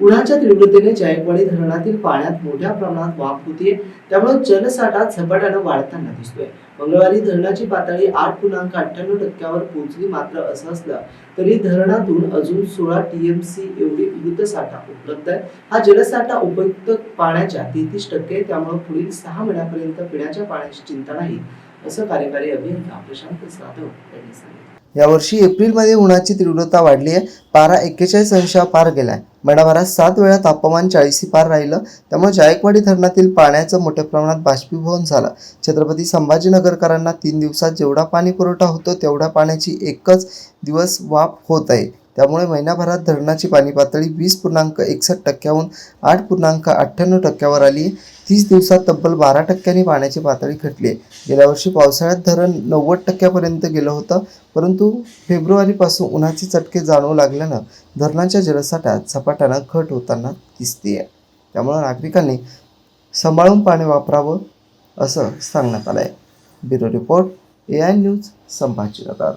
उन्हाच्या तीव्रतेने जायकवाडी धरणातील पाण्यात मोठ्या प्रमाणात वाफ होतीये. त्यामुळे जलसाठा झपाट्यानं वाढताना दिसतोय. मंगळवारी धरणाची पातळी आठ पूर्णांक अठ्ठ्याण्णव टक्क्यावर पोहोचली मात्र असं असलं तरी धरणातून अजून सोळा टीएमसी एवढी मृत साठा उपलब्ध आहे हा जलसाठा उपयुक्त पाण्याच्या तेहतीस टक्के त्यामुळे पुढील सहा महिन्यापर्यंत पिण्याच्या पाण्याची चिंता नाही असं कार्यकारी अभियंता प्रशांत जाधव यांनी सांगितलं. यावर्षी एप्रिलमध्ये उन्हाची तीव्रता वाढली आहे. पारा एक्केचाळीस अंशा पार गेला आहे महिनाभरात सात वेळा तापमान चाळीसी पार राहिलं. त्यामुळे जायकवाडी धरणातील पाण्याचं मोठ्या प्रमाणात बाष्पीभवन झालं. छत्रपती संभाजीनगरकरांना तीन दिवसात जेवढा पाणी पुरवठा होतो तेवढ्या पाण्याची एकच दिवस वाफ होत आहे. त्यामुळे महिनाभरात धरणाची पाणी पातळी वीस पूर्णांक एकसष्ट टक्क्याहून आठ पूर्णांक अठ्ठ्याण्णव टक्क्यावर आली. तीस दिवसात तब्बल बारा टक्क्यांनी पाण्याची पातळी घटली. आहे गेल्या वर्षी पावसाळ्यात धरण नव्वद टक्क्यापर्यंत गेलं होतं. परंतु फेब्रुवारीपासून उन्हाचे चटके जाणवू लागल्यानं धरणाच्या जलसाठ्यात झपाट्यानं घट होताना दिसते त्यामुळं नागरिकांनी सांभाळून पाणी वापरावं असं सांगण्यात आलं आहे bureau report A I news Sambhajinagar.